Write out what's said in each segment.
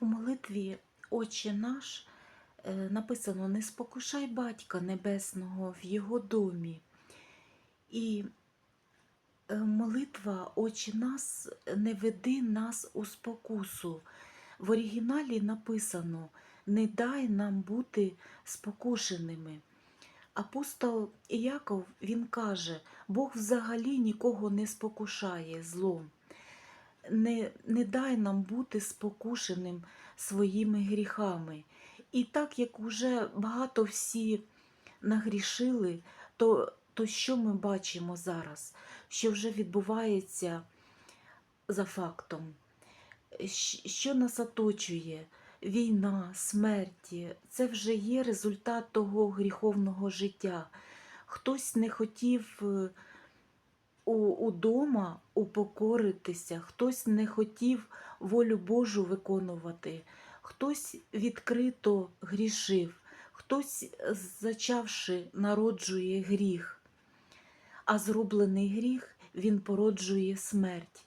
У молитві Отче наш е, написано Не спокушай Батька Небесного в Його домі. І е, молитва Отче нас не веди нас у спокусу. В оригіналі написано Не дай нам бути спокушеними. Апостол Іаков він каже, Бог взагалі нікого не спокушає злом. Не, не дай нам бути спокушеним своїми гріхами. І так як вже багато всі нагрішили, то, то що ми бачимо зараз? Що вже відбувається за фактом? Що нас оточує? Війна, смерті це вже є результат того гріховного життя. Хтось не хотів е, удома упокоритися, хтось не хотів волю Божу виконувати, хтось відкрито грішив, хтось, зачавши, народжує гріх, а зроблений гріх він породжує смерть.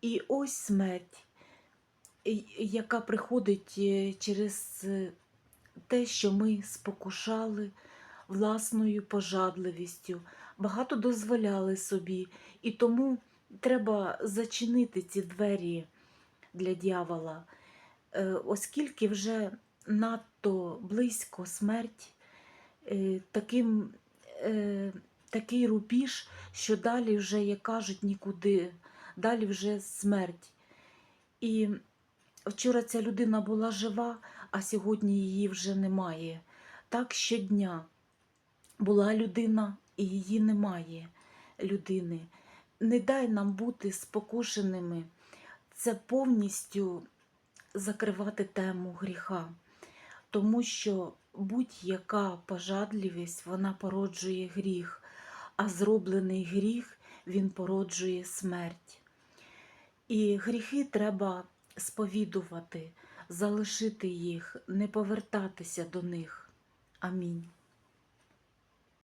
І ось смерть, яка приходить е, через е, те, що ми спокушали власною пожадливістю, багато дозволяли собі, і тому треба зачинити ці двері для дьявола, Е, оскільки вже надто близько смерть, е, таким, е, такий рубіж, що далі вже, як кажуть, нікуди, далі вже смерть. І вчора ця людина була жива, а сьогодні її вже немає. Так щодня була людина і її немає людини. Не дай нам бути спокушеними. Це повністю закривати тему гріха, тому що будь-яка пожадливість вона породжує гріх, а зроблений гріх він породжує смерть. І гріхи треба сповідувати, залишити їх, не повертатися до них. Амінь.